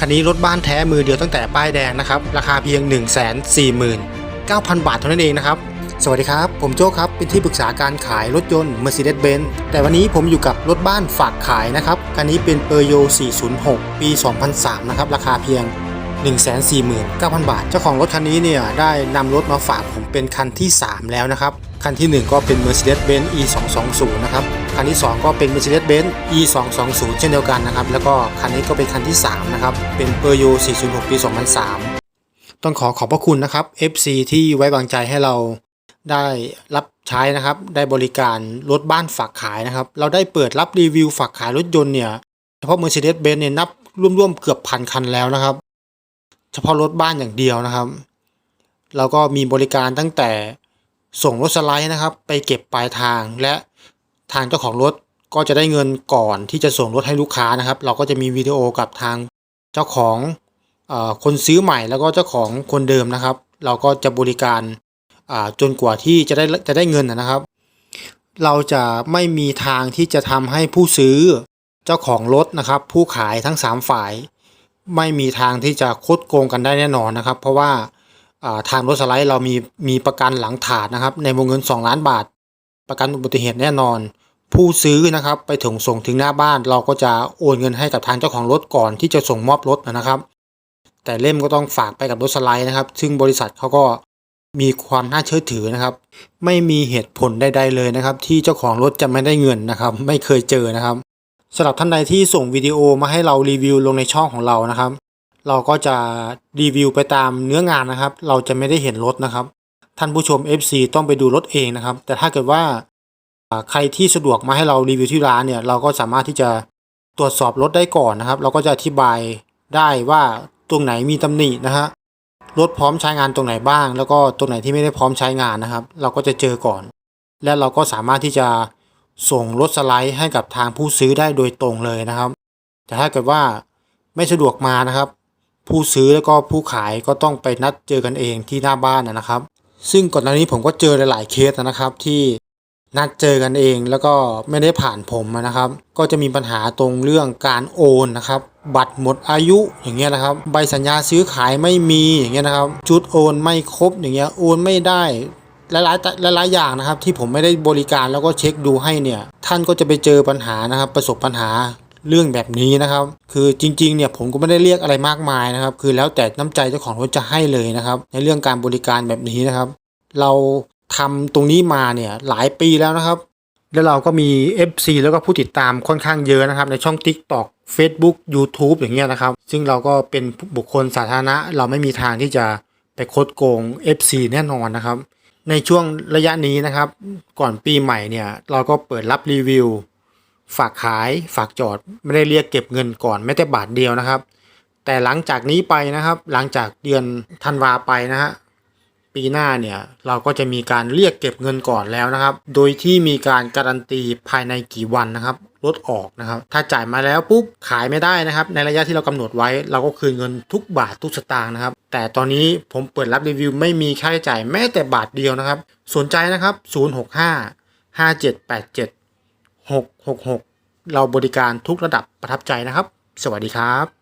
คันนี้รถบ้านแท้มือเดียวตั้งแต่ป้ายแดงนะครับ ราคาเพียง 1 4 9 0 0 0 บาทเท่านั้นเองนะครับ สวัสดีครับ ผมโจ้ครับ เป็นที่ปรึกษาการขายรถยนต์ Mercedes-Benz แต่วันนี้ผมอยู่กับรถบ้านฝากขายนะครับ คันนี้เป็น p e r y o 406 ปี 2003 นะครับ ราคาเพียง 149,000 บาท เจ้าของรถคันนี้เนี่ยได้นำรถมาฝากผมเป็นคันที่ 3 แล้วนะครับ คันที่ 1 ก็เป็น Mercedes-Benz E220 นะครับ คันที่ 2 ก็เป็น Mercedes-Benz E220 เช่นเดียวกันนะครับ แล้วก็คันนี้ก็เป็นคันที่ 3 นะครับ เป็น p e r y o 406 ปี 2003 ต้องขอขอบพระคุณนะครับ FC ที่ไว้วางใจให้เราได้รับใช้นะครับ ได้บริการรถบ้านฝากขายนะครับ เราได้เปิดรับรีวิวฝากขายรถยนต์เนี่ย เฉพาะ Mercedes-Benz เนี่ยนับร่วมๆเกือบพันคันแล้วนะครับ เฉพาะรถบ้านอย่างเดียวนะครับ เราก็มีบริการตั้งแต่ ส่งรถสไลด์นะครับ ไปเก็บปลายทางและทางเจ้าของรถก็จะได้เงินก่อนที่จะส่งรถให้ลูกค้านะครับ เราก็จะมีวิดีโอกับทางเจ้าของอคนซื้อใหม่แล้วก็เจ้าของคนเดิมนะครับ เราก็จะบริการจนกว่าที่จะได้จะได้เงินนะครับ เราจะไม่มีทางที่จะทำให้ผู้ซื้อเจ้าของรถนะครับ ผู้ขายทั้งสามฝ่าย ไม่มีทางที่จะคดโกงกันได้แน่นอนนะครับ เพราะว่า ทางรถสไลด์เรามีมีประกันหลังถาดนะครับ ในวงเงิน 2 ล้านบาท ประกันอุบัติเหตุแน่นอน ผู้ซื้อนะครับไปถึงส่งถึงหน้าบ้าน เราก็จะโอนเงินให้กับทางเจ้าของรถก่อนที่จะส่งมอบรถนะครับ แต่เล่มก็ต้องฝากไปกับรถสไลด์นะครับ ซึ่งบริษัทเขาก็มีความน่าเชื่อถือนะครับ ไม่มีเหตุผลใดๆเลยนะครับ ที่เจ้าของรถจะไม่ได้เงินนะครับ ไม่เคยเจอนะครับสำหรับท่านใดที่ส่งวิดีโอมาให้เรารีวิวลงในช่องของเรานะครับ เราก็จะรีวิวไปตามเนื้องานนะครับ เราจะไม่ได้เห็นรถนะครับ ท่านผู้ชม FC ต้องไปดูรถเองนะครับ แต่ถ้าเกิดว่าใครที่สะดวกมาให้เรารีวิวที่ร้านเนี่ยเราก็สามารถที่จะตรวจสอบรถได้ก่อนนะครับ เราก็จะอธิบายได้ว่าตรงไหนมีตำหนินะฮะรถพร้อมใช้งานตรงไหนบ้าง แล้วก็ตรงไหนที่ไม่ได้พร้อมใช้งานนะครับ เราก็จะเจอก่อน และเราก็สามารถที่จะส่งรถสไลด์ให้กับทางผู้ซื้อได้โดยตรงเลยนะครับ แต่ถ้าเกิดว่าไม่สะดวกมานะครับ ผู้ซื้อแล้วก็ผู้ขายก็ต้องไปนัดเจอกันเองที่หน้าบ้านนะครับ ซึ่งก่อนหน้านี้ผมก็เจอหลายๆเคสนะครับที่นัดเจอกันเองแล้วก็ไม่ได้ผ่านผมนะครับ ก็จะมีปัญหาตรงเรื่องการโอนนะครับ บัตรหมดอายุอย่างเงี้ยนะครับ ใบสัญญาซื้อขายไม่มีอย่างเงี้ยนะครับจุดโอนไม่ครบอย่างเงี้ยโอนไม่ได้หลายๆหลายๆอย่างนะครับ ที่ผมไม่ได้บริการแล้วก็เช็คดูให้เนี่ย ท่านก็จะไปเจอปัญหานะครับ ประสบปัญหา เรื่องแบบนี้นะครับ คือจริงๆเนี่ยผมก็ไม่ได้เรียกอะไรมากมายนะครับ คือแล้วแต่น้ำใจเจ้าของรถจะให้เลยนะครับ ในเรื่องการบริการแบบนี้นะครับ เราทำตรงนี้มาเนี่ยหลายปีแล้วนะครับ แล้วเราก็มี FC แล้วก็ผู้ติดตามค่อนข้างเยอะนะครับ ในช่อง TikTok Facebook YouTube อย่างเงี้ยนะครับ ซึ่งเราก็เป็นบุคคลสาธารณะ เราไม่มีทางที่จะไปคดโกง FC แน่นอนนะครับ ในช่วงระยะนี้นะครับ ก่อนปีใหม่เนี่ยเราก็เปิดรับรีวิว ฝากขายฝากจอดไม่ได้เรียกเก็บเงินก่อนแม้แต่บาทเดียวนะครับ แต่หลังจากนี้ไปนะครับ หลังจากเดือนธันวาไปนะฮะปีหน้าเนี่ยเราก็จะมีการเรียกเก็บเงินก่อนแล้วนะครับ โดยที่มีการการันตีภายในกี่วันนะครับลดออกนะครับ ถ้าจ่ายมาแล้วปุ๊บขายไม่ได้นะครับ ในระยะที่เรากำหนดไว้ เราก็คืนเงินทุกบาททุกสตางค์นะครับ แต่ตอนนี้ผมเปิดรับรีวิวไม่มีค่าใช้จ่ายแม้แต่บาทเดียวนะครับ สนใจนะครับ 065 5787 666 เราบริการทุกระดับประทับใจนะครับ สวัสดีครับ